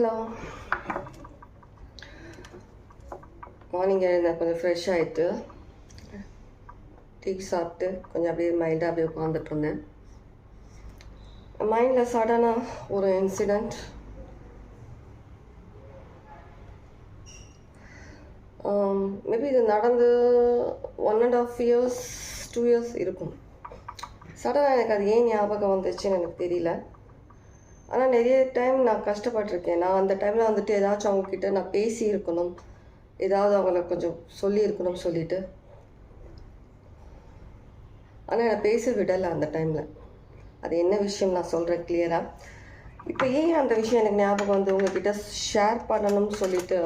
Hello. Morning எழுந்தேன் கொஞ்சம் fresh ஆகிட்டு டீ சாப்பிட்டு கொஞ்சம் அப்படியே மைல்டாக அப்படியே உட்காந்துட்டு இருந்தேன். மைண்டில் சடனாக ஒரு இன்சிடெண்ட் மேபி um, இது நடந்து one and half years two years இருக்கும். சடனாக எனக்கு அது ஏன் ஞாபகம் வந்துச்சுன்னு எனக்கு தெரியல. ஆனால் நிறைய டைம் நான் கஷ்டப்பட்டிருக்கேன். நான் அந்த டைமில் வந்துட்டு ஏதாச்சும் அவங்கக்கிட்ட நான் பேசி இருக்கணும் ஏதாவது அவங்கள கொஞ்சம் சொல்லி இருக்கணும் சொல்லிட்டு. ஆனால் என்னை பேச விடலை அந்த டைமில் அது என்ன விஷயம் நான் சொல்கிறேன் கிளியராக இப்போ ஏன் அந்த விஷயம் எனக்கு ஞாபகம் வந்து உங்ககிட்ட ஷேர் பண்ணணும்னு சொல்லிட்டு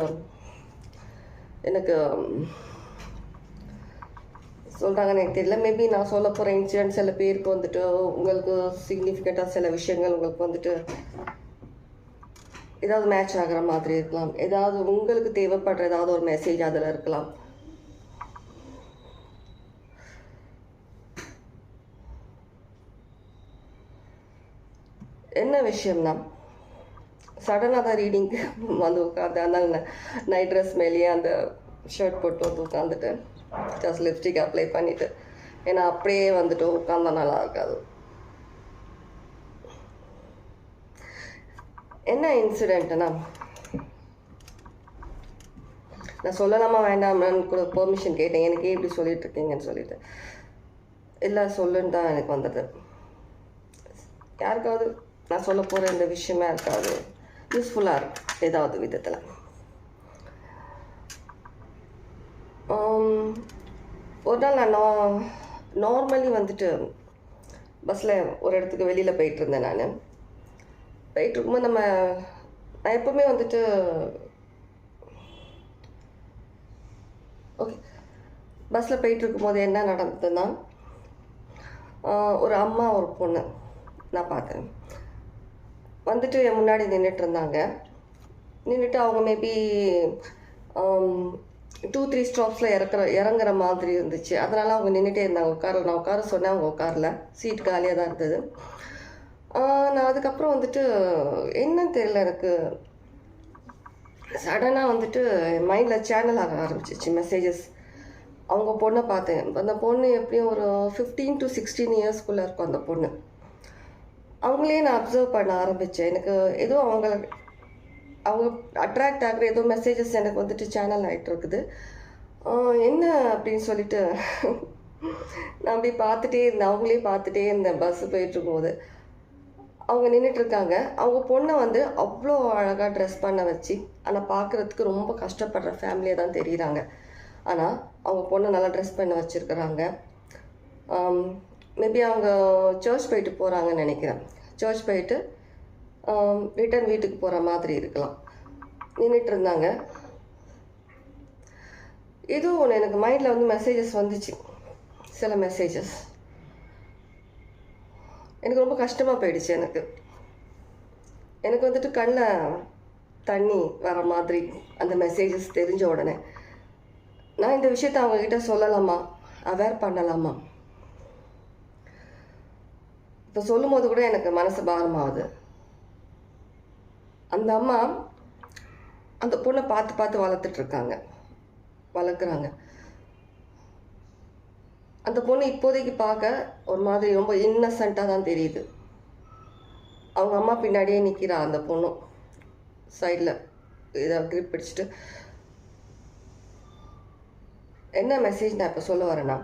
எனக்கு சொல்கிறாங்கன்னு எனக்கு தெரியல. மேபி நான் சொல்ல போகிற இன்சிடென்ட் சில பேருக்கு வந்துட்டு உங்களுக்கு சிக்னிஃபிகண்ட்டாக சில விஷயங்கள் உங்களுக்கு வந்துட்டு ஏதாவது மேட்ச் ஆகிற மாதிரி இருக்கலாம். ஏதாவது உங்களுக்கு தேவைப்படுற ஏதாவது ஒரு மெசேஜ் அதில் இருக்கலாம். என்ன விஷயம்னா சடனாக தான் ரீடிங்க்கு வந்து உட்காந்து அதனால நைட் ட்ரெஸ் மேலேயே அந்த ஷர்ட் போட்டு வந்து உட்காந்துட்டு ஜஸ்ட் லிப்ஸ்டிக் அப்ளை பண்ணிவிட்டு ஏன்னா அப்படியே வந்துட்டு உட்காந்தா நல்லா இருக்காது என்ன இன்சிடெண்ட்னா நான் சொல்லலாமா வேண்டாமான்னு கூட பெர்மிஷன் கேட்டேன். எனக்கு எப்படி இப்படி சொல்லிட்டு இருக்கீங்கன்னு சொல்லிட்டு. இல்லை சொல்லுன்னு தான் எனக்கு வந்தது. யாருக்காவது நான் சொல்ல போகிற இந்த விஷயமா இருக்காது யூஸ்ஃபுல்லாக இருக்கும் ஏதாவது விதத்தில். ஒரு நாள் நான் நா நார்மலி வந்துட்டு பஸ்ஸில் ஒரு இடத்துக்கு வெளியில் போயிட்டுருந்தேன் நான். போயிட்டு இருக்கும்போது நம்ம நான் எப்போவுமே வந்துட்டு ஓகே பஸ்ஸில் போயிட்டு இருக்கும்போது என்ன நடந்ததுன்னா ஒரு அம்மா ஒரு பொண்ணு நான் பார்த்தேன். வந்துட்டு என் முன்னாடி நின்றுட்டு இருந்தாங்க. நின்றுட்டு அவங்க மேபி டூ த்ரீ ஸ்டாப்ஸில் இறக்குற இறங்குற மாதிரி இருந்துச்சு. அதனால் அவங்க நின்றுட்டே இருந்தாங்க. உட்கார நான் உட்கார சொன்னேன் அவங்க உட்காரல. சீட் காலியாக தான் இருந்தது. நான் அதுக்கப்புறம் வந்துட்டு என்னன்னு தெரியல எனக்கு. சடனாக வந்துட்டு மைண்டில் சேனல் ஆக ஆரம்பிச்சிச்சு மெசேஜஸ் அவங்க பொண்ணை பார்த்தேன். அந்த பொண்ணு எப்படியும் ஒரு ஃபிஃப்டீன் டு சிக்ஸ்டீன் இயர்ஸ்க்குள்ளே இருக்கும் அந்த பொண்ணு. அவங்களே நான் அப்சர்வ் பண்ண ஆரம்பித்தேன் எனக்கு ஏதோ அவங்கள அவங்க அட்ராக்ட் ஆகிற ஏதோ மெசேஜஸ் எனக்கு வந்துட்டு சேனல் ஆகிட்டு இருக்குது என்ன அப்படின்னு சொல்லிட்டு நான் அப்படி பார்த்துட்டே இருந்தேன். அவங்களே பார்த்துட்டே இருந்தேன். பஸ்ஸு போயிட்டுருக்கும்போது அவங்க நின்றுட்டுருக்காங்க அவங்க பொண்ணை வந்து அவ்வளோ அழகாக ட்ரெஸ் பண்ண வச்சு ஆனால் பார்க்குறதுக்கு ரொம்ப கஷ்டப்படுற ஃபேமிலியாக தான் தெரியுறாங்க. ஆனால் அவங்க பொண்ணை நல்லா ட்ரெஸ் பண்ண வச்சுருக்குறாங்க. மேபி அவங்க சர்ச் போயிட்டு போகிறாங்கன்னு நினைக்கிறேன். சர்ச் போயிட்டு ரிட்டர்ன் வீட்டுக்கு போகிற மாதிரி இருக்கலாம். நின்றுட்டு இருந்தாங்க. இதுவும் ஒன்று எனக்கு மைண்டில் வந்து மெசேஜஸ் வந்துச்சு. சில மெசேஜஸ் எனக்கு ரொம்ப கஷ்டமாக போயிடுச்சு எனக்கு. எனக்கு வந்துட்டு கண்ணில் தண்ணி வர மாதிரி அந்த மெசேஜஸ் தெரிஞ்ச உடனே நான் இந்த விஷயத்த அவங்கக்கிட்ட சொல்லலாமா? அவேர் பண்ணலாமா? இப்போ சொல்லும் போது கூட எனக்கு மனசு பாரமாகுது. அந்த அம்மா அந்த பொண்ணை பார்த்து பார்த்து வளர்த்துட்ருக்காங்க. வளர்க்குறாங்க. அந்த பொண்ணு இப்போதைக்கு பார்க்க ஒரு மாதிரி ரொம்ப இன்னசென்ட்டாக தான் தெரியுது. அவங்க அம்மா பின்னாடியே நிற்கிறா அந்த பொண்ணும் சைடில் இதை கிரிப் பிடிச்சிட்டு என்ன மெசேஜ் நான் இப்போ சொல்ல வரேன்னா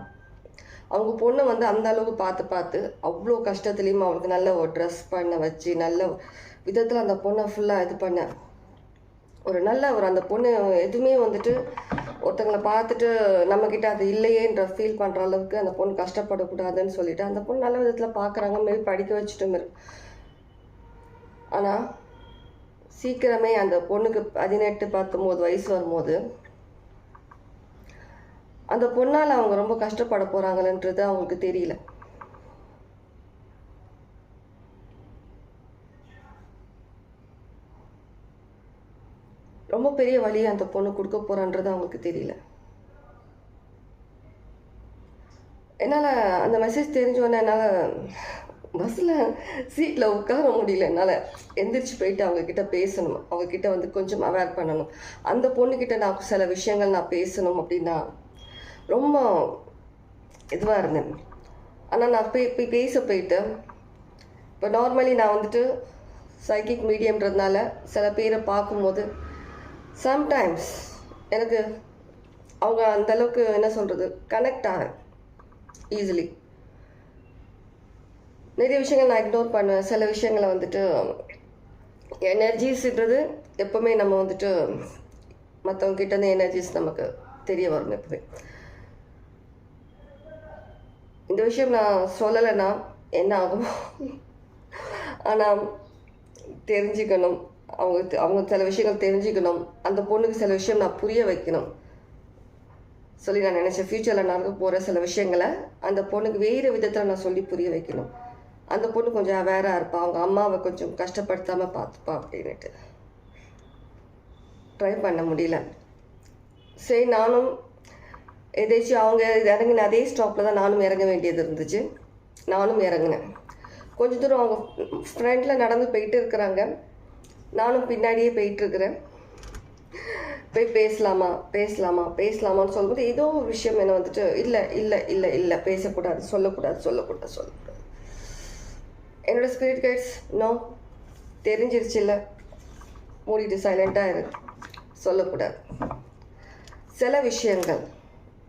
அவங்க பொண்ணை வந்து அந்த அளவுக்கு பார்த்து பார்த்து அவ்வளோ கஷ்டத்துலேயும் அவளுக்கு நல்ல ஒரு ட்ரெஸ் பண்ண வச்சு நல்ல விதத்தில் அந்த பொண்ணை ஃபுல்லாக இது பண்ணேன். ஒரு நல்ல ஒரு அந்த பொண்ணு எதுவுமே வந்துட்டு ஒருத்தங்களை பார்த்துட்டு நம்மக்கிட்ட அது இல்லையேன்ற ஃபீல் பண்ணுற அளவுக்கு அந்த பொண்ணு கஷ்டப்படக்கூடாதுன்னு சொல்லிட்டு அந்த பொண்ணு நல்ல விதத்தில் பார்க்குறாங்க மேபி படிக்க வச்சுட்டும் இருக்கு ஆனால் சீக்கிரமே அந்த பொண்ணுக்கு பதினெட்டு பத்தொம்போது வயசு வரும்போது அந்த பொண்ணால் அவங்க ரொம்ப கஷ்டப்பட போகிறாங்களன்றது அவங்களுக்கு தெரியல ரொம்ப பெரிய வழியை அந்த பொண்ணு கொடுக்க போகிறான்றது அவங்களுக்கு தெரியல. என்னால் அந்த மெசேஜ் தெரிஞ்ச என்னால் பஸ்ஸில் சீட்டில் உட்கார முடியல. என்னால் எந்திரிச்சு போயிட்டு அவங்கக்கிட்ட பேசணும். அவங்கக்கிட்ட வந்து கொஞ்சம் அவேர் பண்ணணும். அந்த பொண்ணுக்கிட்ட நான் சில விஷயங்கள் நான் பேசணும் அப்படின்னா ரொம்ப இதுவாக இருந்தேன். ஆனால் நான் போய் போய் பேச போயிட்டு இப்போ நார்மலி நான் வந்துட்டு சைக்கிக் மீடியம்ன்றதுனால சில பேரை பார்க்கும்போது சம்டைம்ஸ் எனக்கு அவங்க அந்த அளவுக்கு என்ன சொல்கிறது கனெக்ட் ஆகிறேன் ஈஸிலி நிறைய விஷயங்கள் நான் இக்னோர் பண்ணுவேன். சில விஷயங்களை வந்துட்டு எனர்ஜிஸ்ன்றது எப்போவுமே நம்ம வந்துட்டு மற்றவங்க கிட்ட இருந்த எனர்ஜிஸ் நமக்கு தெரிய வரும் எப்பவுமே. இந்த விஷயம் நான் சொல்லலைன்னா என்ன ஆகும்? ஆனால் தெரிஞ்சுக்கணும். அவங்க அவங்க சில விஷயங்கள் தெரிஞ்சுக்கணும். அந்த பொண்ணுக்கு சில விஷயம் நான் புரிய வைக்கணும். சொல்லி நான் நினச்சேன். ஃப்யூச்சரில் நடக்க போகிற சில விஷயங்களை அந்த பொண்ணுக்கு வேறு விதத்தில் நான் சொல்லி புரிய வைக்கணும். அந்த பொண்ணு கொஞ்சம் அவேராக இருப்பா. அவங்க அம்மாவை கொஞ்சம் கஷ்டப்படுத்தாமல் பார்த்துப்பா அப்படின்னுட்டு. ட்ரை பண்ண முடியல. சரி நானும் எதாச்சும் அவங்க இறங்கின அதே ஸ்டாப்பில் தான் நானும் இறங்க வேண்டியது இருந்துச்சு. நானும் இறங்கினேன். கொஞ்ச தூரம் அவங்க ஃப்ரெண்டில் நடந்து போயிட்டு இருக்கிறாங்க. நானும் பின்னாடியே போயிட்டு இருக்கிறேன் போய் பேசலாமா? பேசலாமா? பேசலாமான்னு சொல்லும்போது ஏதோ ஒரு விஷயம் என்ன வந்துட்டு இல்லை இல்லை இல்லை இல்லை பேசக்கூடாது சொல்லக்கூடாது சொல்லக்கூடாது சொல்லக்கூடாது. என்னோட ஸ்பிரிட் கைட்ஸ் நோ தெரிஞ்சிருச்சு இல்லை. மூடிட்டு சைலண்ட்டாக இரு. சொல்லக்கூடாது. சில விஷயங்கள்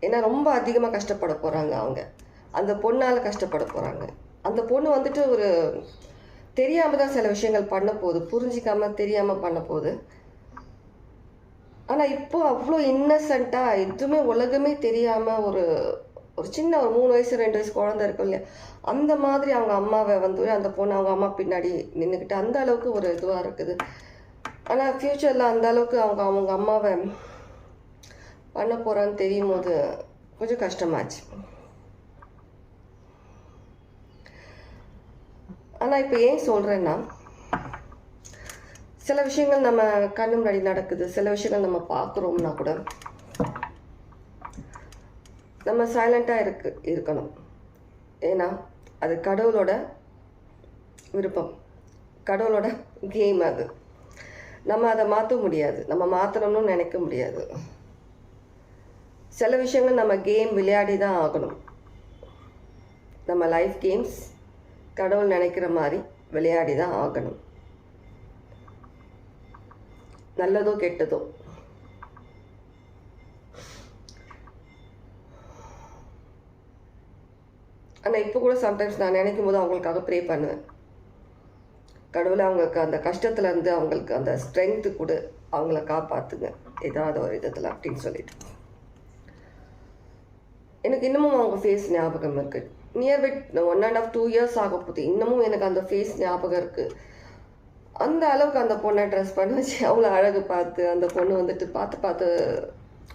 ஏன்னா ரொம்ப அதிகமாக கஷ்டப்பட போகிறாங்க அவங்க. அந்த பொண்ணால் கஷ்டப்பட போகிறாங்க அந்த பொண்ணு வந்துட்டு ஒரு தெரியாமல் தான் சில விஷயங்கள் பண்ண போகுது புரிஞ்சிக்காம தெரியாமல் பண்ண போகுது ஆனால் இப்போ அவ்வளோ இன்னசென்ட்டாக எதுவுமே உலகமே தெரியாமல் ஒரு ஒரு சின்ன ஒரு மூணு வயசு ரெண்டு வயசு குழந்தை இருக்கும் இல்லையா? அந்த மாதிரி அவங்க அம்மாவை வந்து அந்த பொண்ணு அவங்க அம்மா பின்னாடி நின்றுக்கிட்டு அந்த அளவுக்கு ஒரு இதுவாக இருக்குது. ஆனால் ஃப்யூச்சரில் அந்த அளவுக்கு அவங்க அவங்க அம்மாவை பண்ண போகிறான்னு தெரியும் போது கொஞ்சம் கஷ்டமாச்சு. ஆனால் இப்போ ஏன் சொல்கிறேன்னா சில விஷயங்கள் நம்ம கண்ணு முன்னாடி நடக்குது. சில விஷயங்கள் நம்ம பார்க்குறோம்னா கூட நம்ம சைலண்ட்டாக இருக்கு இருக்கணும். ஏன்னா அது கடவுளோட விருப்பம். கடவுளோட கேம் அது. நம்ம அதை மாற்ற முடியாது. நம்ம மாற்றணும்னு நினைக்க முடியாது. சில விஷயங்கள் நம்ம கேம் விளையாடி தான் ஆகணும். நம்ம லைஃப் கேம்ஸ் கடவுள் நினைக்கிற மாதிரி விளையாடி தான் ஆகணும். நல்லதோ கெட்டதோ. ஆனால் இப்போ கூட சம்டைம்ஸ் நான் நினைக்கும் போது அவங்களுக்காக ப்ரே பண்ணுவேன். கடவுளை அவங்களுக்கு அந்த கஷ்டத்துல இருந்து அவங்களுக்கு அந்த ஸ்ட்ரென்த்து கூட அவங்கள காப்பாற்றுங்க ஏதாவது ஒரு விதத்தில் அப்படின்னு சொல்லிட்டு. எனக்கு இன்னமும் அவங்க ஃபேஸ் ஞாபகம் இருக்குது near by one and half two years ஆக போகுது. இன்னமும் எனக்கு அந்த ஃபேஸ் ஞாபகம் இருக்குது அந்த அளவுக்கு அந்த பொண்ணை ட்ரெஸ் பண்ண வச்சு அவ்வளோ அழகு பார்த்து அந்த பொண்ணு வந்துட்டு பார்த்து பார்த்து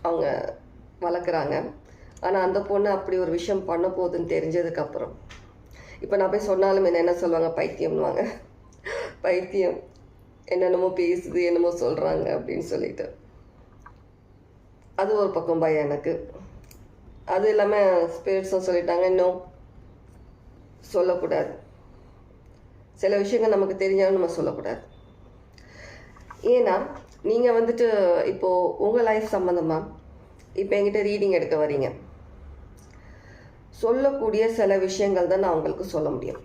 அவங்க வளர்க்குறாங்க. ஆனால் அந்த பொண்ணு அப்படி ஒரு விஷயம் பண்ண போகுதுன்னு தெரிஞ்சதுக்கப்புறம் இப்போ நான் போய் சொன்னாலும் என்ன என்ன சொல்லுவாங்க? பைத்தியம்னுவாங்க. பைத்தியம். என்னென்னமோ பேசுது என்னமோ சொல்கிறாங்க அப்படின்னு சொல்லிட்டு. அது ஒரு பக்கம் பயம் எனக்கு. அது இல்லாமல் ஸ்பிரிட்ஸும் சொல்லிட்டாங்க இன்னும் சொல்லக்கூடாது. சில விஷயங்கள் நமக்கு தெரிஞ்சாலும் நம்ம சொல்லக்கூடாது. ஏன்னா நீங்கள் வந்துட்டு இப்போது உங்கள் லைஃப் சம்மந்தமாக இப்போ என்கிட்ட ரீடிங் எடுக்க வரீங்க சொல்லக்கூடிய சில விஷயங்கள் தான் நான் உங்களுக்கு சொல்ல முடியும்.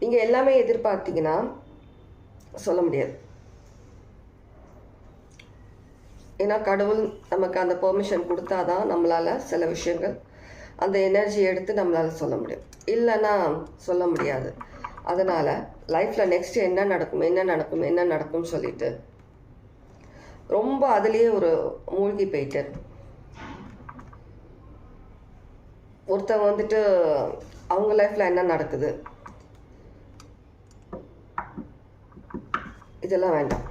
நீங்கள் எல்லாமே எதிர்பார்த்தீங்கன்னா சொல்ல முடியாது. ஏன்னா கடவுள் நமக்கு அந்த பெர்மிஷன் கொடுத்தாதான் நம்மளால் சில விஷயங்கள் அந்த எனர்ஜி எடுத்து நம்மளால் சொல்ல முடியும். இல்லைன்னா சொல்ல முடியாது. அதனால் லைஃப்பில் நெக்ஸ்ட் என்ன நடக்கும் என்ன நடக்கும் என்ன நடக்கும்னு சொல்லிட்டு ரொம்ப அதுலேயே ஒரு மூழ்கி போயிட்டு ஒருத்தவங்க வந்துட்டு அவங்க லைஃப்பில் என்ன நடக்குது? இதெல்லாம் வேண்டாம்.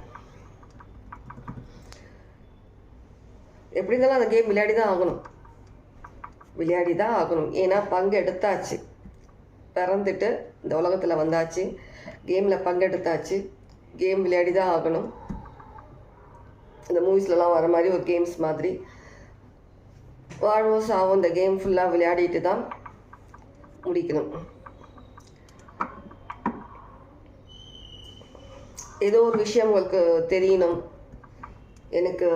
எப்படி இருந்தாலும் அந்த கேம் விளையாடி தான் ஆகணும். விளையாடி தான் ஆகணும். ஏன்னா பங்கு எடுத்தாச்சு. பிறந்துட்டு இந்த உலகத்தில் வந்தாச்சு. கேமில் பங்கெடுத்தாச்சு கேம் விளையாடி தான் ஆகணும். இந்த மூவிஸ்லலாம் வர மாதிரி ஒரு கேம்ஸ் மாதிரி. வாழ்வோம் சாவும் இந்த கேம் ஃபுல்லாக விளையாடிட்டு தான் முடிக்கணும். ஏதோ ஒரு விஷயம் உங்களுக்கு தெரியணும். எனக்கு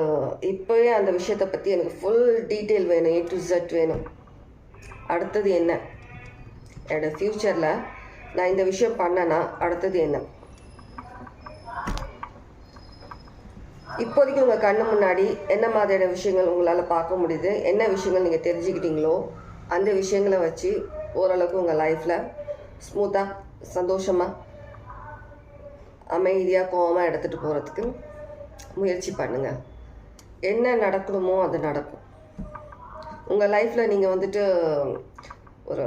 இப்போவே அந்த விஷயத்தை பற்றி எனக்கு ஃபுல் டீட்டெயில் வேணும் ஏ டு ஜட் வேணும். அடுத்தது என்ன? என்னோடய ஃப்யூச்சரில் நான் இந்த விஷயம் பண்ணேன்னா அடுத்தது என்ன? இப்போதைக்கு உங்கள் கண்ணு முன்னாடி என்ன மாதிரியான விஷயங்கள் உங்களால் பார்க்க முடியுது? என்ன விஷயங்கள் நீங்கள் தெரிஞ்சுக்கிட்டீங்களோ அந்த விஷயங்களை வச்சு ஓரளவுக்கு உங்கள் லைஃப்பில் ஸ்மூத்தாக சந்தோஷமாக அமைதியாக கோவமாக எடுத்துகிட்டு போகிறதுக்கு முயற்சி பண்ணுங்கள் என்ன நடக்கணுமோ அது நடக்கும். உங்கள் லைஃப்பில் நீங்கள் வந்துட்டு ஒரு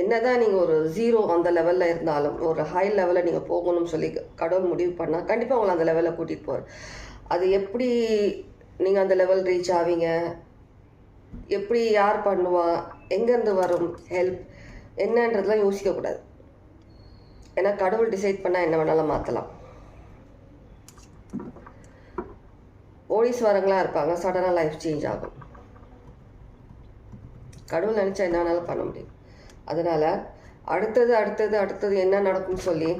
என்ன தான் நீங்கள் ஒரு ஜீரோ அந்த லெவலில் இருந்தாலும் ஒரு ஹை லெவலில் நீங்கள் போகணும்னு சொல்லி கடவுள் முடிவு பண்ணால் கண்டிப்பாக உங்களை அந்த லெவலில் கூட்டிகிட்டு போவார். அது எப்படி நீங்கள் அந்த லெவல் ரீச் ஆவீங்க? எப்படி யார் பண்ணுவா? எங்கேருந்து வரும் ஹெல்ப் என்னன்றதெல்லாம் யோசிக்கக்கூடாது ஏன்னா கடவுள் டிசைட் பண்ணால் என்ன வேணாலும் மாற்றலாம் கோடீஸ்வரங்களாக இருப்பாங்க. சடனாக லைஃப் சேஞ்ச் ஆகும். கடவுள் நினச்சா என்ன வேணாலும் பண்ண முடியும். அதனால் அடுத்தது அடுத்தது அடுத்தது என்ன நடக்கும்னு சொல்லி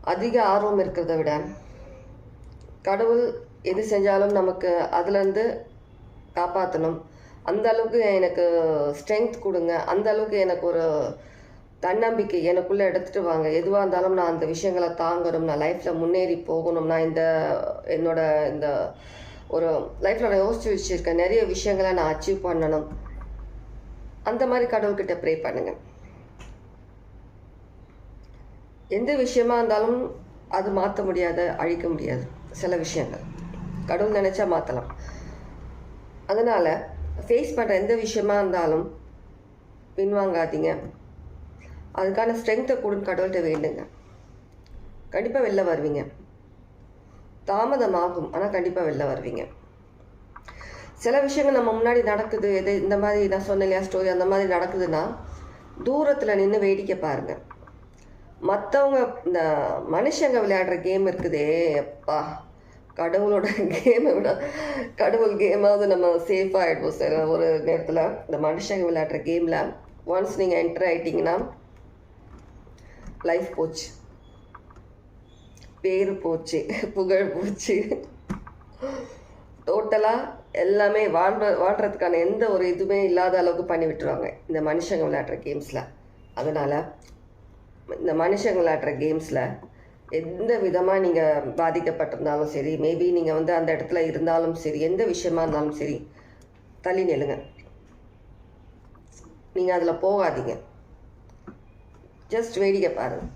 அதிக ஆர்வம் இருக்கிறத விட கடவுள் எது செஞ்சாலும் நமக்கு அதுலேருந்து காப்பாற்றணும் அந்த அளவுக்கு எனக்கு ஸ்ட்ரென்த் கொடுங்க. அந்த அளவுக்கு எனக்கு ஒரு தன்னம்பிக்கை எனக்குள்ளே எடுத்துகிட்டு வாங்க. எதுவாக இருந்தாலும் நான் அந்த விஷயங்களை தாங்கணும். நான் லைஃப்பில் முன்னேறி போகணும். நான் இந்த என்னோட இந்த ஒரு லைஃப்பில் நான் யோசிச்சு வச்சுருக்கேன். நிறைய விஷயங்களை நான் அச்சீவ் பண்ணணும். அந்த மாதிரி கடவுள்கிட்ட ப்ரே பண்ணுங்க. எந்த விஷயமா இருந்தாலும் அது மாற்ற முடியாத அழிக்க முடியாது. சில விஷயங்கள். கடவுள் நினச்சா மாற்றலாம் அதனால் ஃபேஸ் பண்ணுற எந்த விஷயமா இருந்தாலும் பின்வாங்காதீங்க. அதுக்கான ஸ்ட்ரென்த்தை கொடுன்னு கடவுள்கிட்ட வேண்டுங்க. கண்டிப்பாக வெளில வருவீங்க. தாமதமாகும் ஆனால் கண்டிப்பாக வெளில வருவீங்க. சில விஷயங்கள் நம்ம முன்னாடி நடக்குது எது இந்த மாதிரி நான் சொன்னேன் இல்லையா ஸ்டோரி அந்த மாதிரி நடக்குதுன்னா தூரத்தில் நின்று வேடிக்கை பாருங்கள் மற்றவங்க இந்த மனுஷங்க விளையாடுற கேம் இருக்குதே அப்பா. கடவுளோட கேமை விட கடவுள் கேமாவது நம்ம சேஃபாக ஆகிடுவோம் சில ஒரு நேரத்தில். இந்த மனுஷங்க விளையாடுற கேமில் ஒன்ஸ் நீங்கள் என்டர் ஆகிட்டிங்கன்னா லைஃப் போச்சு பேர் போச்சு புகழ் போச்சு. டோட்டலாக எல்லாமே வாழ்ற வாழ்கிறதுக்கான எந்த ஒரு இதுவுமே இல்லாத அளவுக்கு பண்ணி விட்டுருவாங்க. இந்த மனுஷங்க விளையாடுற கேம்ஸில் அதனால் இந்த மனுஷங்க விளையாடுற கேம்ஸில் எந்த விதமாக நீங்கள் பாதிக்கப்பட்டிருந்தாலும் சரி மேபி நீங்கள் வந்து அந்த இடத்துல இருந்தாலும் சரி எந்த விஷயமா இருந்தாலும் சரி தள்ளி நெல்லுங்க. நீங்கள் அதில் போகாதீங்க. ஜஸ்ட் வேடிக்கை பாருங்க.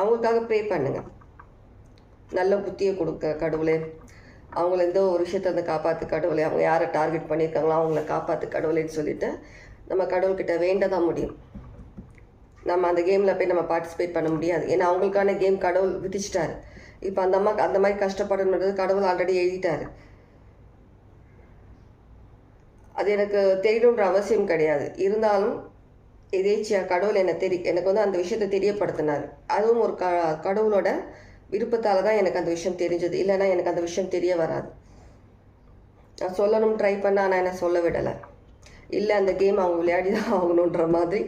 அவங்களுக்காக ப்ரே பண்ணுங்க. நல்ல புத்தியை கொடுக்க கடவுளே. அவங்கள எந்த ஒரு விஷயத்தை வந்து காப்பாற்று கடவுளே. அவங்க யாரை டார்கெட் பண்ணியிருக்காங்களோ அவங்கள காப்பாற்று கடவுளேன்னு சொல்லிட்டு நம்ம கடவுள்கிட்ட வேண்ட தான் முடியும். நம்ம அந்த கேமில் போய் நம்ம பார்ட்டிசிபேட் பண்ண முடியாது. ஏன்னா அவங்களுக்கான கேம் கடவுள் விதிச்சிட்டாரு. இப்போ அந்த அம்மா அந்த மாதிரி கஷ்டப்படணுன்றது கடவுள் ஆல்ரெடி எழுதிட்டாரு. அது எனக்கு தெரியணுன்ற அவசியம் கிடையாது. இருந்தாலும் எதேச்சியாக கடவுள் என்னை தெரி எனக்கு வந்து அந்த விஷயத்தை தெரியப்படுத்தினார். அதுவும் ஒரு க கடவுளோட விருப்பத்தால் தான் எனக்கு அந்த விஷயம் தெரிஞ்சது. இல்லைன்னா எனக்கு அந்த விஷயம் தெரிய வராது. நான் சொல்லணும் ட்ரை பண்ண ஆனால் என்ன சொல்ல விடலை. இல்லை அந்த கேம் அவங்க விளையாடி தான் ஆகணுன்ற மாதிரி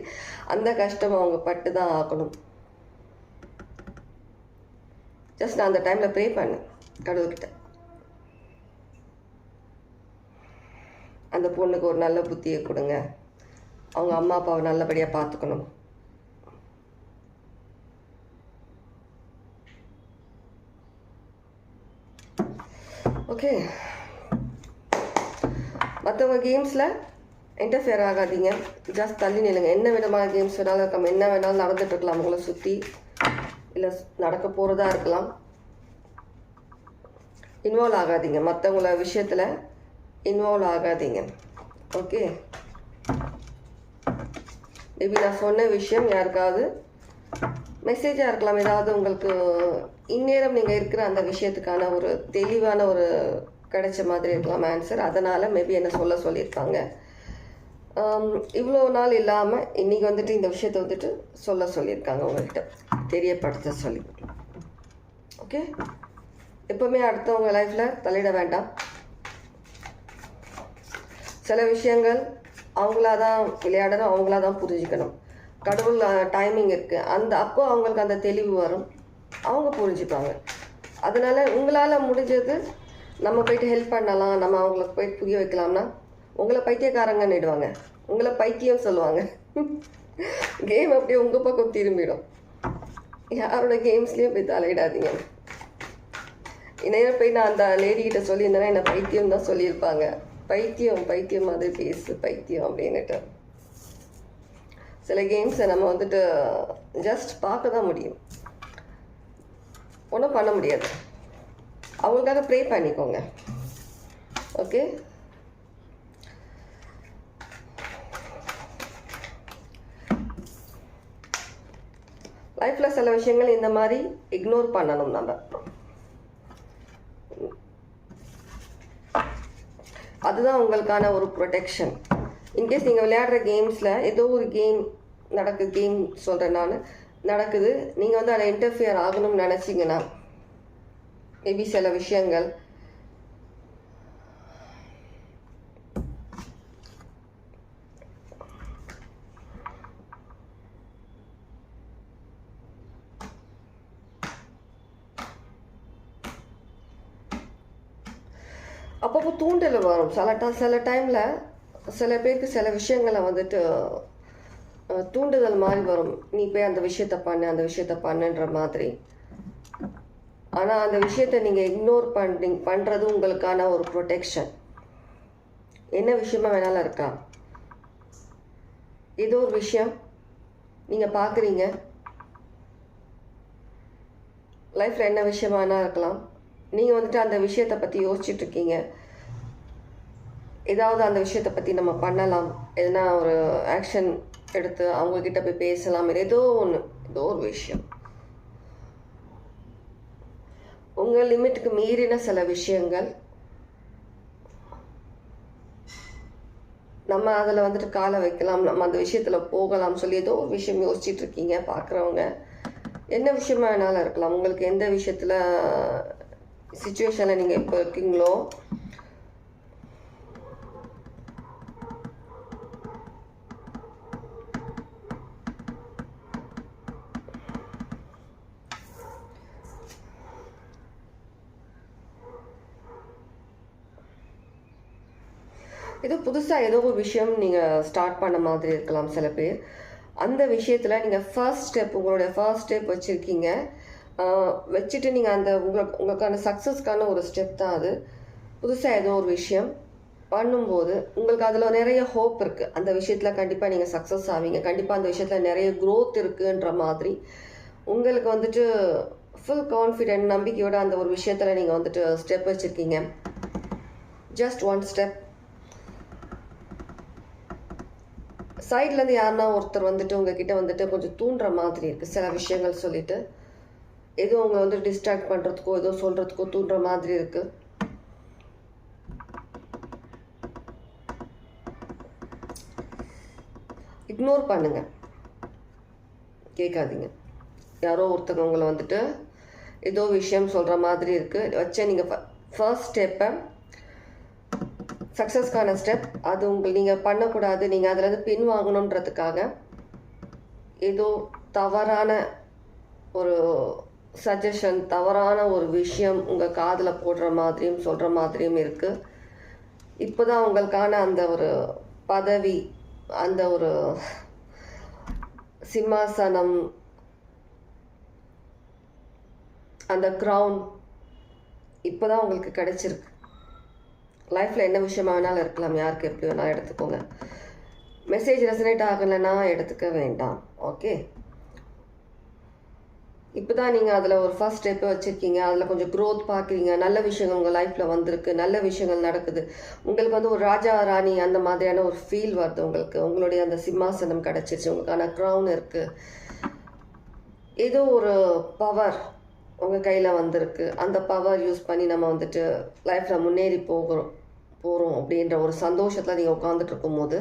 அந்த கஷ்டம் அவங்க பட்டு தான் ஆகணும். ஜஸ்ட் நான் அந்த டைமில் ப்ரே பண்ணேன் கடவுள்கிட்ட. அந்த பொண்ணுக்கு ஒரு நல்ல புத்தியை கொடுங்க. அவங்க அம்மா அப்பாவை நல்லபடியாக பார்த்துக்கணும். ஓகே மற்றவங்க கேம்ஸில் இன்டர்ஃபியர் ஆகாதீங்க. ஜஸ்ட் தள்ளி நில்லுங்க. என்ன விதமான கேம்ஸ் வேணாலும் இருக்கலாம். என்ன வேணாலும் நடந்துட்டு இருக்கலாம். உங்களை சுற்றி இல்லை நடக்க போகிறதா இருக்கலாம். இன்வால்வ் ஆகாதீங்க. மற்றவங்கள விஷயத்தில் இன்வால்வ் ஆகாதீங்க. ஓகே மேபி நான் சொன்ன விஷயம் யாருக்காவது மெசேஜாக இருக்கலாம். ஏதாவது உங்களுக்கு இந்நேரம் நீங்கள் இருக்கிற அந்த விஷயத்துக்கான ஒரு தெளிவான ஒரு கிடைச்ச மாதிரி இருக்கலாம் ஆன்சர் அதனால் மேபி என்ன சொல்ல சொல்லியிருக்காங்க. Um, இவ்வளோ நாள் இல்லாமல் இன்றைக்கி வந்துட்டு இந்த விஷயத்தை வந்துட்டு சொல்ல சொல்லியிருக்காங்க உங்கள்கிட்ட. தெரியப்படுத்த சொல்லி. ஓகே எப்போவுமே அடுத்தவங்க லைஃப்பில் தலையிட வேண்டாம். சில விஷயங்கள் அவங்களா தான் விளையாடணும் அவங்களா தான் புரிஞ்சுக்கணும். கடவுள் டைமிங் இருக்குது அந்த அப்போ அவங்களுக்கு அந்த தெளிவு வரும். அவங்க புரிஞ்சுப்பாங்க. அதனால் உங்களால் முடிஞ்சது நம்ம போயிட்டு ஹெல்ப் பண்ணலாம். நம்ம அவங்களுக்கு போய் புரிய வைக்கலாம்னா உங்களை பைத்தியக்காரங்கன்னுடுவாங்க உங்களை பைத்தியம் சொல்லுவாங்க. கேம் அப்படியே உங்கள் பக்கம் திரும்பிடும். யாரோட கேம்ஸ்லேயும் போய் தலையிடாதீங்க. நேரம் போய் நான் அந்த லேடி சொல்லியிருந்தேன்னா என்னை பைத்தியம் தான் சொல்லியிருப்பாங்க. பைத்தியம் பைத்தியம் மாதிரி பேசு பைத்தியம் அப்படின்னுட்டு. சில கேம்ஸை நம்ம வந்துட்டு ஜஸ்ட் பார்க்க தான் முடியும். ஒன்றும் பண்ண முடியாது. அவங்களுக்காக ப்ரே பண்ணிக்கோங்க. ஓகே லைஃப்பில் சில விஷயங்கள் இந்த மாதிரி இக்னோர் பண்ணணும் நம்ம. அதுதான் உங்களுக்கான ஒரு ப்ரொடெக்ஷன் இன்கேஸ் நீங்கள் விளையாடுற கேம்ஸில் ஏதோ ஒரு கேம் நடக்குது கேம் சொல்கிறேன் நான் நடக்குது. நீங்கள் வந்து அதில் இன்டர்ஃபியர் ஆகணும்னு நினச்சிங்கன்னா மேபி சில விஷயங்கள் அப்பப்போ தூண்டல் வரும். சில ட சில டைமில் சில பேருக்கு சில விஷயங்களை வந்துட்டு தூண்டுதல் மாதிரி வரும். நீ போய் அந்த விஷயத்த பண்ணு அந்த விஷயத்த பண்ணுன்ற மாதிரி. ஆனால் அந்த விஷயத்த நீங்கள் இக்னோர் பண்ணுறீங்க பண்ணுறது உங்களுக்கான ஒரு ப்ரொடெக்ஷன் என்ன விஷயமா வேணாலும் இருக்கலாம். ஏதோ ஒரு விஷயம் நீங்கள் பார்க்குறீங்க லைஃப்பில் என்ன விஷயமா வேணால் இருக்கலாம். நீங்கள் வந்துட்டு அந்த விஷயத்தை பற்றி யோசிச்சுட்ருக்கீங்க இருக்கீங்க. ஏதாவது அந்த விஷயத்தை பற்றி நம்ம பண்ணலாம். எதனா ஒரு ஆக்ஷன் எடுத்து அவங்கக்கிட்ட போய் பேசலாம். ஏதோ ஒன்று ஏதோ ஒரு விஷயம். உங்கள் லிமிட்டுக்கு மீறின சில விஷயங்கள். நம்ம அதில் வந்துட்டு காலை வைக்கலாம். நம்ம அந்த விஷயத்தில் போகலாம் சொல்லி ஏதோ ஒரு விஷயம் யோசிச்சுட்டு இருக்கீங்க பார்க்குறவங்க என்ன விஷயமா வேணாலும் இருக்கலாம். உங்களுக்கு எந்த விஷயத்தில் சுச்சுவேஷனில் நீங்கள் இப்போ இருக்கீங்களோ ஏதோ புதுசாக ஏதோ ஒரு விஷயம் நீங்கள் ஸ்டார்ட் பண்ண மாதிரி இருக்கலாம் சில பேர். அந்த விஷயத்தில் நீங்கள் ஃபர்ஸ்ட் ஸ்டெப் உங்களோட ஃபர்ஸ்ட் ஸ்டெப் வச்சுருக்கீங்க. வச்சுட்டு நீங்கள் அந்த உங்களுக்கு உங்களுக்கான சக்ஸஸ்க்கான ஒரு ஸ்டெப் தான் அது. புதுசாக ஏதோ ஒரு விஷயம் பண்ணும்போது உங்களுக்கு அதில் நிறைய ஹோப் இருக்குது அந்த விஷயத்தில் கண்டிப்பாக நீங்கள் சக்ஸஸ் ஆவீங்க. கண்டிப்பாக அந்த விஷயத்தில் நிறைய க்ரோத் இருக்குன்ற மாதிரி. உங்களுக்கு வந்துட்டு ஃபுல் கான்ஃபிடென்ட் நம்பிக்கையோட அந்த ஒரு விஷயத்தில் நீங்கள் வந்துட்டு ஸ்டெப் வச்சுருக்கீங்க. ஜஸ்ட் ஒன் ஸ்டெப் சைட்லேருந்து யாருன்னா ஒருத்தர் வந்துட்டு உங்ககிட்ட வந்துட்டு கொஞ்சம் தூண்டுற மாதிரி இருக்குது சில விஷயங்கள் சொல்லிட்டு. ஏதோ உங்களை வந்து டிஸ்ட்ராக்ட் பண்ணுறதுக்கோ ஏதோ சொல்கிறதுக்கோ தூண்டுற மாதிரி இருக்குது இக்னோர் பண்ணுங்க. கேட்காதீங்க. யாரோ ஒருத்தங்க உங்களை வந்துட்டு ஏதோ விஷயம் சொல்கிற மாதிரி இருக்குது வச்ச நீங்கள் ஃபர்ஸ்ட் ஸ்டெப்பை சக்ஸஸ்க்கான ஸ்டெப். அது உங்கள் நீங்கள் பண்ணக்கூடாது. நீங்கள் அதில் பின் வாங்கணுன்றதுக்காக ஏதோ தவறான ஒரு சஜஷன் தவறான ஒரு விஷயம் உங்கள் காதில் போடுற மாதிரியும் சொல்கிற மாதிரியும் இருக்குது இப்போ தான் உங்களுக்கான அந்த ஒரு பதவி அந்த ஒரு சிம்மாசனம் அந்த க்ரௌன் இப்போ தான் உங்களுக்கு கிடைச்சிருக்கு. லைஃப்பில் என்ன விஷயமா வேணாலும் இருக்கலாம். யாருக்கு எப்படி வேணாலும் எடுத்துக்கோங்க. மெசேஜ் ரெசனேட் ஆகலைன்னா எடுத்துக்க வேண்டாம். ஓகே இப்போ தான் நீங்கள் அதில் ஒரு ஃபர்ஸ்ட் ஸ்டெப்பு வச்சுருக்கீங்க. அதில் கொஞ்சம் க்ரோத் பார்க்குறீங்க. நல்ல விஷயங்கள் உங்கள் லைஃப்பில் வந்திருக்கு. நல்ல விஷயங்கள் நடக்குது. உங்களுக்கு வந்து ஒரு ராஜா ராணி அந்த மாதிரியான ஒரு ஃபீல் வருது உங்களுக்கு. உங்களுடைய அந்த சிம்மாசனம் கிடச்சிருச்சு. உங்களுக்கான க்ரௌன் இருக்குது ஏதோ ஒரு பவர் உங்கள் கையில் வந்திருக்கு. அந்த பவர் யூஸ் பண்ணி நம்ம வந்துட்டு லைஃப்பில் முன்னேறி போகிறோம் போகிறோம் அப்படின்ற ஒரு சந்தோஷத்தில் நீங்கள் உட்காந்துட்டு இருக்கும்போது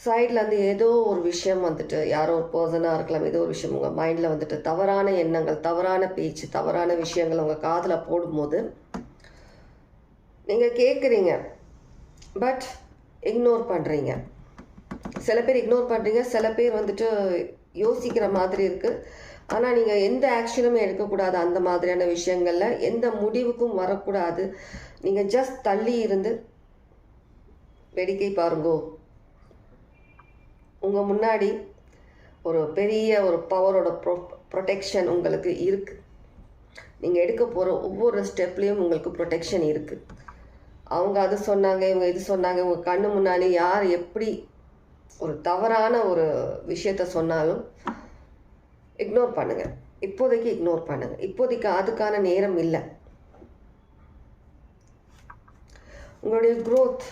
சைட்லேருந்து ஏதோ ஒரு விஷயம் வந்துட்டு யாரோ ஒரு பர்சனாக இருக்கலாம் ஏதோ ஒரு விஷயம் உங்கள் மைண்டில் வந்துட்டு தவறான எண்ணங்கள் தவறான பேச்சு தவறான விஷயங்கள் உங்கள் காதில் போடும்போது நீங்கள் கேட்குறீங்க பட் இக்னோர் பண்ணுறீங்க சில பேர் இக்னோர் பண்ணுறீங்க சில பேர் வந்துட்டு யோசிக்கிற மாதிரி இருக்குது ஆனால் நீங்கள் எந்த ஆக்ஷனுமே எடுக்கக்கூடாது அந்த மாதிரியான விஷயங்களில். எந்த முடிவுக்கும் வரக்கூடாது. நீங்கள் ஜஸ்ட் தள்ளி இருந்து வேடிக்கை பாருங்கோ. உங்கள் முன்னாடி ஒரு பெரிய ஒரு பவரோட ப்ரொ ப்ரொடெக்ஷன் உங்களுக்கு இருக்குது நீங்கள் எடுக்க போகிற ஒவ்வொரு ஸ்டெப்லேயும் உங்களுக்கு ப்ரொடெக்ஷன் இருக்குது அவங்க அது சொன்னாங்க இவங்க இது சொன்னாங்க உங்கள் கண்ணு முன்னாடி யார் எப்படி ஒரு தவறான ஒரு விஷயத்த சொன்னாலும் இக்னோர் பண்ணுங்க. இப்போதைக்கு இக்னோர் பண்ணுங்க. இப்போதைக்கு அதுக்கான நேரம் இல்லை. உங்களுடைய க்ரோத்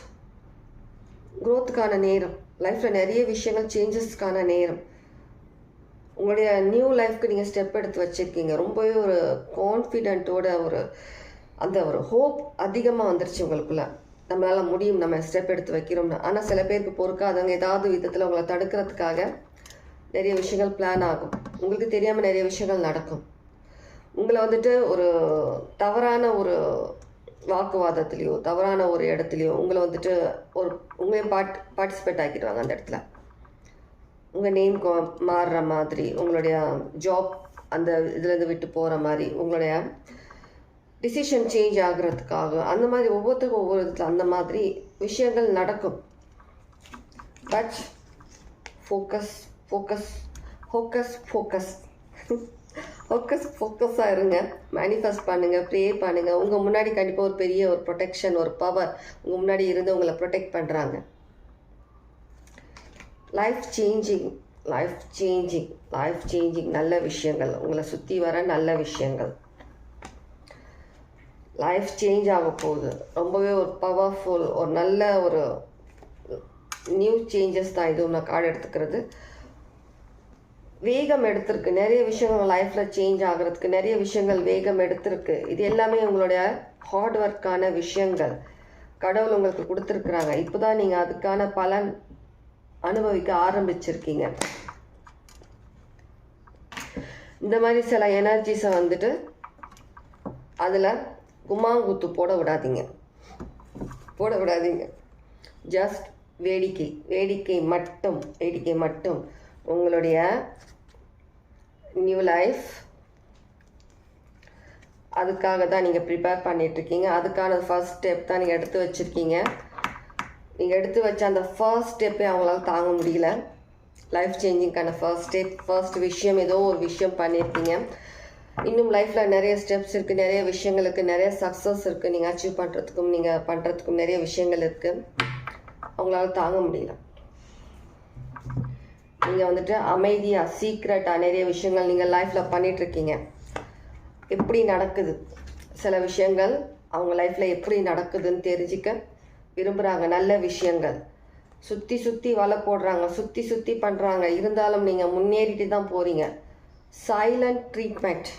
குரோத்துக்கான நேரம். லைஃப்பில் நிறைய விஷயங்கள் சேஞ்சஸ்க்கான நேரம். உங்களுடைய நியூ லைஃப்க்கு நீங்கள் ஸ்டெப் எடுத்து வச்சுருக்கீங்க. ரொம்பவே ஒரு கான்ஃபிடென்ட்டோட ஒரு அந்த ஒரு ஹோப் அதிகமாக வந்துருச்சு உங்களுக்குள்ள. நம்மளால் முடியும். நம்ம ஸ்டெப் எடுத்து வைக்கிறோம்னு. ஆனால் சில பேருக்கு பொறுக்காதவங்க ஏதாவது விதத்தில் உங்களை தடுக்கிறதுக்காக நிறைய விஷயங்கள் பிளான் ஆகும். உங்களுக்கு தெரியாமல் நிறைய விஷயங்கள் நடக்கும். உங்களை வந்துட்டு ஒரு தவறான ஒரு வாக்குவாதத்துலேயோ தவறான ஒரு இடத்துலையோ உங்களை வந்துட்டு ஒரு உங்களையும் பார்ட் பார்ட்டிசிபேட் ஆக்கிடுவாங்க அந்த இடத்துல. உங்கள் நேம் மாறுற மாதிரி உங்களுடைய ஜாப் அந்த இதுலேருந்து விட்டு போகிற மாதிரி உங்களுடைய டிசிஷன் சேஞ்ச் ஆகுறதுக்காக அந்த மாதிரி ஒவ்வொருத்தருக்கும் ஒவ்வொரு இடத்துல அந்த மாதிரி விஷயங்கள் நடக்கும். But focus focus focus focus focus ஃபோக்கஸாக இருங்க. மேனிஃபெஸ்ட் பண்ணுங்கள் ப்ரே பண்ணுங்கள் உங்கள் முன்னாடி கண்டிப்பாக ஒரு பெரிய ஒரு ப்ரொடெக்ஷன் ஒரு பவர் உங்கள் முன்னாடி இருந்து உங்களை ப்ரொடெக்ட் பண்ணுறாங்க life changing life changing life changing நல்ல விஷயங்கள். உங்களை சுற்றி வர நல்ல விஷயங்கள். லைஃப் சேஞ்ச் ஆக போகுது. ரொம்பவே ஒரு பவர்ஃபுல் ஒரு நல்ல ஒரு நியூ சேஞ்சஸ் தான். இது நான் கார்டு எடுத்துக்கிறது. வேகம் எடுத்திருக்கு. நிறைய விஷயங்கள் லைஃப்பில் சேஞ்ச் ஆகிறதுக்கு நிறைய விஷயங்கள் வேகம் எடுத்திருக்கு. இது எல்லாமே உங்களுடைய ஹார்ட் ஒர்க்கான விஷயங்கள். கடவுள் உங்களுக்கு கொடுத்துருக்குறாங்க. இப்போ தான் நீங்கள் அதுக்கான பலன் அனுபவிக்க ஆரம்பிச்சிருக்கீங்க. இந்த மாதிரி சில எனர்ஜிஸை வந்துட்டு அதில் குமாங்குத்து போட விடாதீங்க. போட விடாதீங்க. ஜஸ்ட் வேடிக்கை. வேடிக்கை மட்டும். வேடிக்கை மட்டும். உங்களுடைய நியூ லைஃப் அதுக்காக தான் நீங்கள் ப்ரிப்பேர் பண்ணிகிட்ருக்கீங்க அதுக்கான ஃபர்ஸ்ட் ஸ்டெப் தான் நீங்கள் எடுத்து வச்சுருக்கீங்க. நீங்கள் எடுத்து வச்ச அந்த ஃபர்ஸ்ட் ஸ்டெப்பே அவங்களால தாங்க முடியல. லைஃப் சேஞ்சிங்க்கான ஃபர்ஸ்ட் ஸ்டெப் ஃபர்ஸ்ட் விஷயம் ஏதோ ஒரு விஷயம் பண்ணியிருக்கீங்க இன்னும் லைஃப்பில் நிறைய ஸ்டெப்ஸ் இருக்குது நிறைய விஷயங்கள் இருக்குது நிறைய சக்ஸஸ் இருக்குது நீங்கள் அச்சீவ் பண்ணுறதுக்கும் நீங்கள் பண்ணுறதுக்கும் நிறைய விஷயங்கள் இருக்குது அவங்களால தாங்க முடியல. நீங்கள் வந்துட்டு அமைதியாக சீக்ரெட்டாக நிறைய விஷயங்கள் நீங்கள் லைஃப்பில் பண்ணிகிட்ருக்கீங்க எப்படி நடக்குது? சில விஷயங்கள் அவங்க லைஃப்பில் எப்படி நடக்குதுன்னு தெரிஞ்சுக்க விரும்புகிறாங்க நல்ல விஷயங்கள். சுற்றி சுற்றி வலை போடுறாங்க. சுற்றி சுற்றி பண்ணுறாங்க இருந்தாலும் நீங்கள் முன்னேறிட்டு தான் போகிறீங்க சைலண்ட் ட்ரீட்மெண்ட்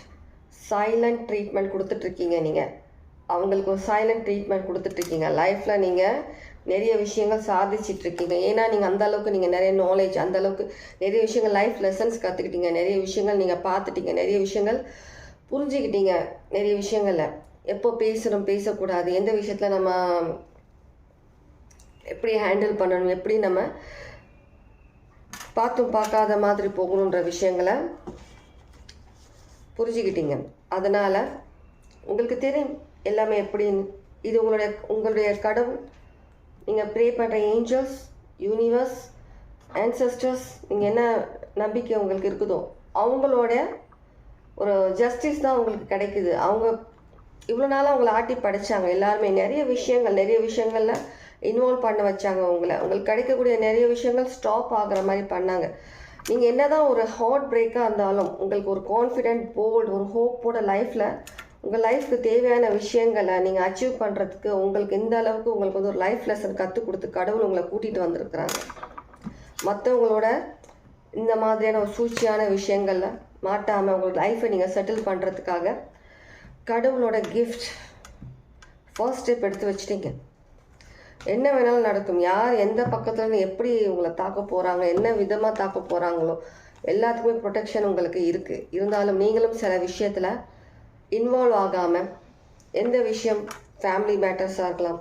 சைலண்ட் ட்ரீட்மெண்ட் கொடுத்துட்ருக்கீங்க நீங்கள் அவங்களுக்கு ஒரு சைலண்ட் ட்ரீட்மெண்ட் கொடுத்துட்ருக்கீங்க லைஃப்பில் நீங்கள் நிறைய விஷயங்கள் சாதிச்சிட்டு இருக்கீங்க ஏன்னா நீங்கள் அந்த அளவுக்கு நீங்கள் நிறைய நாலேஜ் அந்த அளவுக்கு நிறைய விஷயங்கள் லைஃப் லெசன்ஸ் கற்றுக்கிட்டீங்க நிறைய விஷயங்கள் நீங்கள் பார்த்துட்டீங்க நிறைய விஷயங்கள் புரிஞ்சுக்கிட்டீங்க. நிறைய விஷயங்களில் எப்போ பேசணும் பேசக்கூடாது எந்த விஷயத்தில் நம்ம எப்படி ஹேண்டில் பண்ணணும் எப்படி நம்ம பார்த்தும் பார்க்காத மாதிரி போகணுன்ற விஷயங்களை புரிஞ்சுக்கிட்டீங்க. அதனால் உங்களுக்கு தெரியும். எல்லாமே எப்படின்னு. இது உங்களுடைய உங்களுடைய கடவுள். நீங்கள் ப்ரே பண்ணுற ஏஞ்சல்ஸ் யூனிவர்ஸ் ancestors நீங்கள் என்ன நம்பிக்கை உங்களுக்கு இருக்குதோ அவங்களோட ஒரு ஜஸ்டிஸ் தான் உங்களுக்கு கிடைக்குது. அவங்க இவ்வளோ நாளாக அவங்கள ஆட்டி படித்தாங்க எல்லாருமே நிறைய விஷயங்கள் நிறைய விஷயங்களில் இன்வால்வ் பண்ண வச்சாங்க உங்களை. உங்களுக்கு கிடைக்கக்கூடிய நிறைய விஷயங்கள் ஸ்டாப் ஆகிற மாதிரி பண்ணாங்க. நீங்கள் என்ன தான் ஒரு ஹார்ட் பிரேக்காக இருந்தாலும் உங்களுக்கு ஒரு கான்ஃபிடென்ட் போல்டு ஒரு ஹோப்போட லைஃப்பில் உங்கள் லைஃப்க்கு தேவையான விஷயங்களை நீங்கள் அச்சீவ் பண்ணுறதுக்கு உங்களுக்கு இந்த அளவுக்கு உங்களுக்கு வந்து ஒரு லைஃப் லெசன் கற்றுக் கொடுத்து கடவுள் உங்களை கூட்டிகிட்டு வந்திருக்கிறாங்க. மற்றவங்களோட இந்த மாதிரியான ஒரு சூழ்ச்சியான விஷயங்களில் மாட்டாமல் உங்களோட லைஃப்பை நீங்கள் செட்டில் பண்ணுறதுக்காக கடவுளோட கிஃப்ட் ஃபர்ஸ்ட் ஸ்டெப் எடுத்து வச்சிட்டிங்க. என்ன வேணாலும் நடக்கும். யார் எந்த பக்கத்துலேருந்து எப்படி உங்களை தாக்க போகிறாங்க என்ன விதமாக தாக்க போகிறாங்களோ எல்லாத்துக்குமே ப்ரொடெக்ஷன் உங்களுக்கு இருக்குது இருந்தாலும் நீங்களும் சில விஷயத்தில் இன்வால்வ் ஆகாமல் எந்த விஷயம் ஃபேமிலி மேட்டர்ஸாக இருக்கலாம்.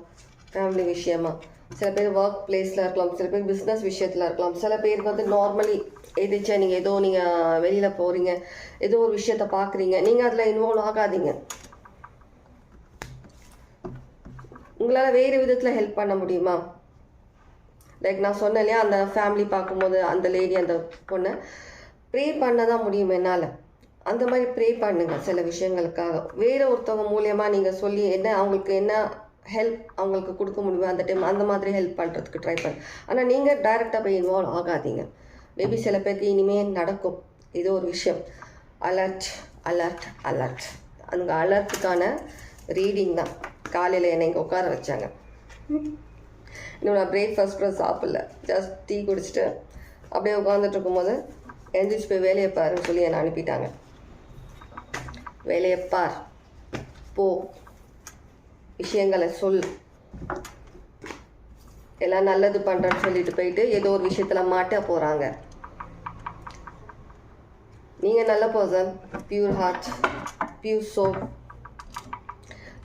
ஃபேமிலி விஷயமா. சில பேர் ஒர்க் பிளேஸில் இருக்கலாம். சில பேர் பிஸ்னஸ் விஷயத்தில் இருக்கலாம். சில பேருக்கு வந்து நார்மலி எதிர்ச்சா நீங்கள் ஏதோ நீங்கள் வெளியில் போகிறீங்க ஏதோ ஒரு விஷயத்த பார்க்குறீங்க நீங்கள் அதில் இன்வால்வ் ஆகாதீங்க. உங்களால் வேறு விதத்தில் ஹெல்ப் பண்ண முடியுமா? லைக் நான் சொன்னேன் இல்லையா அந்த ஃபேமிலி பார்க்கும்போது அந்த லேடி அந்த பொண்ணை ப்ரே பண்ண தான் முடியும் என்னால். அந்த மாதிரி ப்ரே பண்ணுங்க. சில விஷயங்களுக்காக. வேற ஒருத்தவங்க மூலியமாக நீங்கள் சொல்லி என்ன அவங்களுக்கு என்ன ஹெல்ப் அவங்களுக்கு கொடுக்க முடியுமோ அந்த டைம் அந்த மாதிரி ஹெல்ப் பண்ணுறதுக்கு ட்ரை பண்ணு. ஆனால் நீங்கள் டைரெக்டாக போய் இன்வால்வ் ஆகாதீங்க. மேபி சில பேருக்கு இனிமேல் நடக்கும். ஏதோ ஒரு விஷயம். அலர்ட் அலர்ட் அலர்ட் அந்த அலர்ட்டுக்கான ரீடிங் தான். காலையில் என்னை இங்கே உட்கார வச்சாங்க. இன்னும் நான் பிரேக்ஃபாஸ்ட் கூட சாப்பிடல. ஜஸ்ட் டீ குடிச்சிட்டு அப்படியே உட்காந்துட்டு இருக்கும்போது எந்திரிச்சு போய் வேலையை பாருன்னு சொல்லி என்னை அனுப்பிட்டாங்க. வேலையை பார். போ. விஷயங்களை சொல். எல்லாம் நல்லது பண்ணுறேன்னு சொல்லிட்டு போயிட்டு ஏதோ ஒரு விஷயத்தில் மாட்ட போகிறாங்க நீங்கள் நல்ல person pure heart pure soul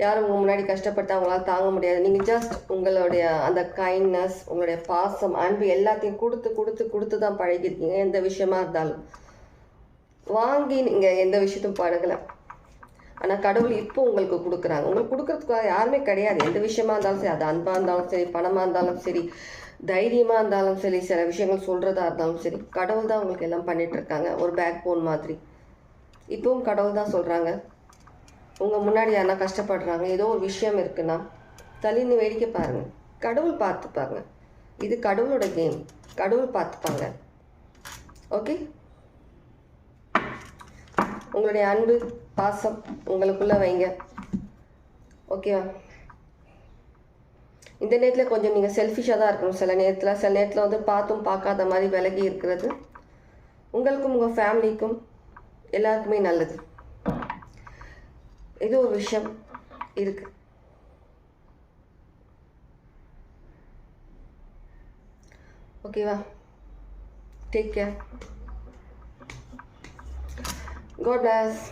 யாரும் உங்கள் முன்னாடி கஷ்டப்பட்டு அவங்களால தாங்க முடியாது. நீங்கள் ஜஸ்ட் உங்களுடைய அந்த கைண்ட்னஸ் உங்களுடைய பாசம் அன்பு எல்லாத்தையும் கொடுத்து கொடுத்து கொடுத்து தான் பழகிருக்கீங்க. எந்த விஷயமா இருந்தாலும். வாங்கி நீங்கள் எந்த விஷயத்தையும் பழகலை. ஆனால் கடவுள் இப்போ உங்களுக்கு கொடுக்குறாங்க. உங்களுக்கு கொடுக்கறதுக்காக யாருமே கிடையாது. எந்த விஷயமா இருந்தாலும் சரி அது அன்பாக இருந்தாலும் சரி பணமாக இருந்தாலும் சரி தைரியமாக இருந்தாலும் சரி சில விஷயங்கள் சொல்கிறதா இருந்தாலும் சரி கடவுள் தான் உங்களுக்கு எல்லாம் பண்ணிகிட்ருக்காங்க ஒரு பேக் போன் மாதிரி. இப்போவும் கடவுள் தான் சொல்கிறாங்க உங்கள் முன்னாடி யாருனா கஷ்டப்படுறாங்க ஏதோ ஒரு விஷயம் இருக்குன்னா தள்ளின்னு வேடிக்கை பாருங்கள் கடவுள் பார்த்துப்பாங்க. இது கடவுளோட கேம் கடவுள் பார்த்துப்பாங்க. ஓகே உங்களுடைய அன்பு பாசம் உங்களுக்குள்ள வைங்க. ஓகேவா இந்த நேரத்தில் கொஞ்சம் நீங்கள் செல்ஃபிஷாக தான் இருக்கணும். சில நேரத்தில் சில நேரத்தில் வந்து பார்த்தும் பார்க்காத மாதிரி விலகி இருக்கிறது உங்களுக்கும் உங்கள் ஃபேமிலிக்கும் எல்லாருக்குமே நல்லது. இது ஒரு விஷயம் இருக்கு. ஓகேவா டேக் கேர் காட் பிளஸ்